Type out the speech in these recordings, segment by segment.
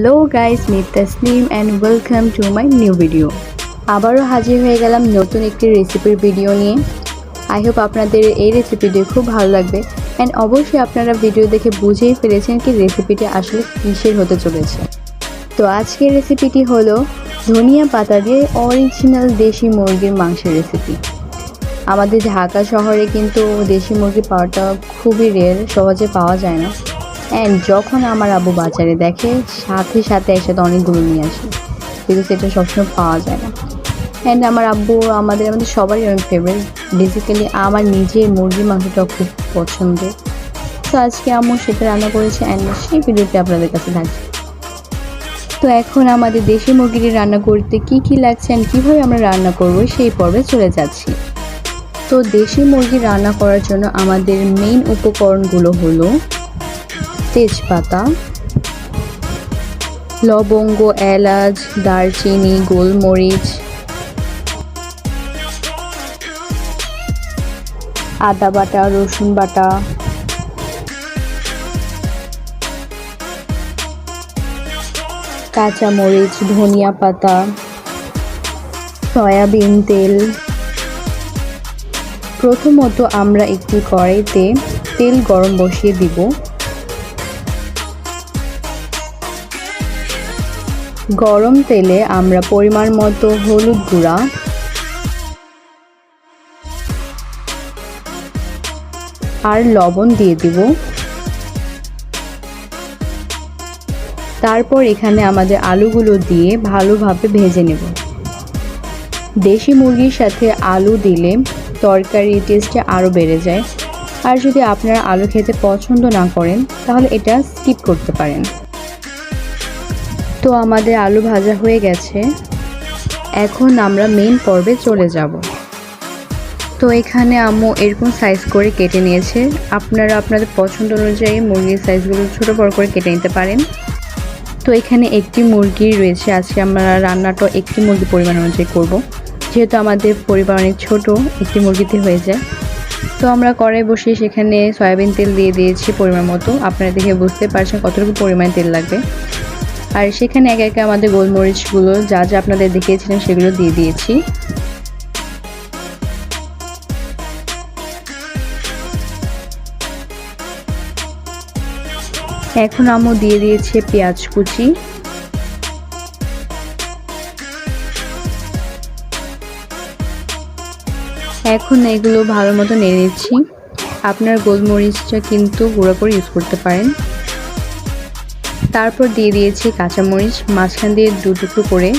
Hello guys me Tasnim and welcome to my new video আবারও হাজির হয়ে গেলাম নতুন একটি রেসিপির ভিডিও নিয়ে। আই হোপ আপনাদের এই রেসিপিটি খুব ভালো লাগবে। অ্যান্ড অবশ্যই আপনারা ভিডিও দেখে বুঝেই ফেলেছেন কি রেসিপিটি আসলে কিসের হতে চলেছে। তো আজকের রেসিপিটি হলো ধনিয়া পাতা দিয়ে অরিজিনাল দেশি মুরগির মাংসের রেসিপি আমাদের ঢাকা শহরে কিন্তু দেশি মুরগি পাওয়াটা খুবই রেয়ার সহজে পাওয়া যায় না। অ্যান্ড যখন আমার আব্বু বাজারে দেখে, সাথে সাথে একসাথে অনেকগুলো নিয়ে আসে। কিন্তু সেটা সবসময় পাওয়া যায় না। অ্যান্ড আমার আব্বু আমাদের আমাদের সবারই অনেক ফেভারিট বেসিক্যালি আমার নিজের মুরগির মাংসটা খুব পছন্দের তো আজকে আম্মু সেটা রান্না করেছে অ্যান্ড সেই ভিডিওটি আপনাদের কাছে থাকছে তো এখন আমাদের দেশি মুরগিটি রান্না করতে কি কি লাগছে অ্যান্ড কীভাবে আমরা রান্না করব সেই পর্বে চলে যাচ্ছি। তো দেশি মুরগি রান্না করার জন্য আমাদের মেইন উপকরণগুলো হলো তেজপাতা, লবঙ্গ, এলাচ, দারচিনি, গোলমরিচ, আদা বাটা, রসুন বাটা, কাঁচামরিচ, ধনিয়া পাতা, সয়াবিন তেল। প্রথমত আমরা একটি কড়াইতে তেল গরম বসিয়ে দিব। গরম তেলে আমরা পরিমাণ মতো হলুদ গুঁড়া। আর লবণ দিয়ে দিব। তারপর এখানে আমাদের আলুগুলো দিয়ে ভালোভাবে ভেজে নেব। দেশি মুরগির সাথে আলু দিলে তরকারির টেস্টটা আরও বেড়ে যায়। আর যদি আপনারা আলু খেতে পছন্দ না করেন, তাহলে এটা স্কিপ করতে পারেন। তো আমাদের আলু ভাজা হয়ে গেছে। এখন আমরা মেন পর্বে চলে যাব। তো এখানে আম্মু এরকম সাইজ করে কেটে নিয়েছে। আপনারা আপনাদের পছন্দ অনুযায়ী মুরগির সাইজগুলো ছোটো বড় করে কেটে নিতে পারেন। তো এখানে একটি মুরগি রয়েছে, আজকে আমরা রান্নাটা একটি মুরগি পরিমাণ অনুযায়ী করব। যেহেতু আমাদের পরিবার অনেক ছোটো, একটি মুরগিতে হয়ে যায়। তো আমরা কড়াই বসিয়ে সেখানে সয়াবিন তেল দিয়ে দিয়েছি পরিমাণ মতো। আপনারা দেখে বুঝতে পারছেন কতটুকু পরিমাণ তেল লাগবে। আর সেখানে একে একে আমাদের গোলমরিচগুলো যা যা আপনাদের দেখিয়েছিলাম সেগুলো দিয়ে দিয়েছি। এখন আমও দিয়ে দিয়েছে পেঁয়াজ কুচি। এখন এগুলো ভালো মতো নেড়ে নিচ্ছি আপনার গোলমরিচটা কিন্তু গুঁড়ো করে ইউজ করতে পারেন। তারপর দিয়ে দিয়েছি কাঁচামরিচ, মাঝখান দিয়ে দু করে।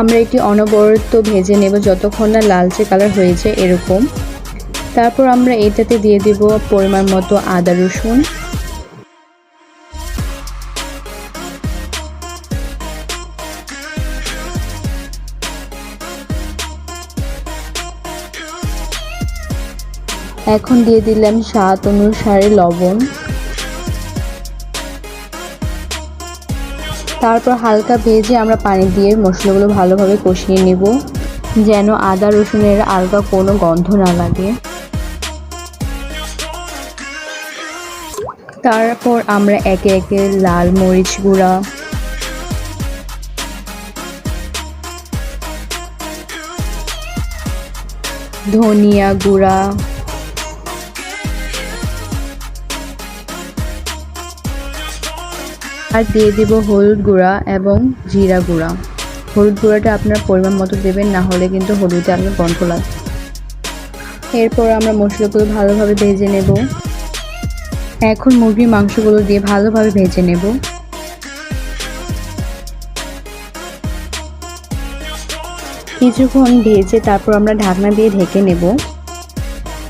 আমরা এটি অনবরত ভেজে নেব যতক্ষণ না লালচে কালার হয়েছে এরকম। তারপর আমরা এটাতে দিয়ে দেব পরিমাণ মতো আদা রসুন। এখন দিয়ে দিলাম স্বাদ অনুসারে লবণ। তারপর হালকা ভেজে আমরা পানি দিয়ে মশলাগুলো ভালোভাবে কষিয়ে নেব, যেন আদা রসুনের আলগা কোনো গন্ধ না লাগে। তারপর আমরা একে একে লাল মরিচ গুঁড়া, ধনিয়া গুঁড়া আর দিয়ে দেব হলুদ গুঁড়া এবং জিরা গুঁড়া। হলুদ গুঁড়াটা আপনার পরিমাণ মতো দেবেন, না হলে কিন্তু হলুদে আপনার গন্ধ লাগে এরপর আমরা মশলাগুলো ভালোভাবে ভেজে নেব। এখন মুরগির মাংসগুলো দিয়ে ভালোভাবে ভেজে নেব। কিছুক্ষণ ভেজে তারপর আমরা ঢাকনা দিয়ে ঢেকে নেব।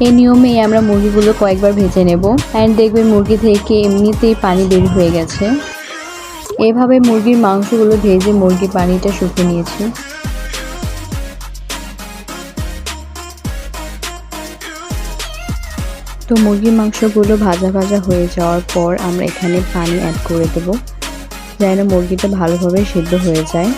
এই নিয়মে আমরা মুরগিগুলো কয়েকবার ভেজে নেব। অ্যান্ড দেখবেন মুরগি থেকে এমনিতেই পানি বের হয়ে গেছে। এভাবে মুরগির মাংসগুলো ভেজে মুরগির পানিটা শুকিয়ে নিয়েছি। তো মুরগির মাংসগুলো ভাজা ভাজা হয়ে যাওয়ার পর আমরা এখানে পানি অ্যাড করে দেবো। যেন মুরগিটা ভালোভাবে সিদ্ধ হয়ে যায়।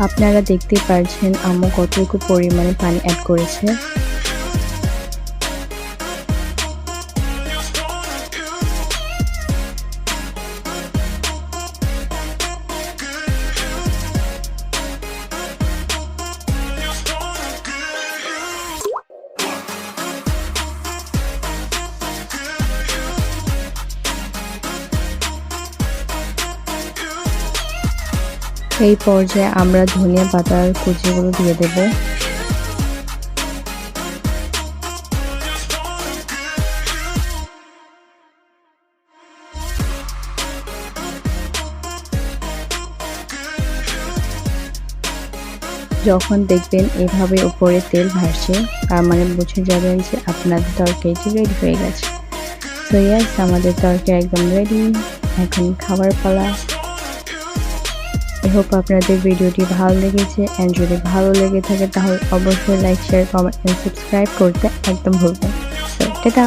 আপনারা দেখতে পারছেন আম্মু কতটুকু পরিমাণে পানি অ্যাড করেছে। এই পর্যায়ে আমরা ধনিয়া পাতার কুচিগুলো দিয়ে দেব। যখন দেখবেন এভাবে উপরে তেল ভাসছে, তার মানে বুঝে যাবেন যে আপনাদের তরকারিটি রেডি হয়ে গেছে। সো ইয়াস আমাদের তরকারি একদম রেডি এখন খাবার পালা। আই হোপ আপনাদের ভিডিওটি ভালো লেগেছে অ্যান্ড যদি ভালো লেগে থাকে তাহলে অবশ্যই লাইক শেয়ার কমেন্ট সাবস্ক্রাইব করতে একদম ভুলবেন তো টাটা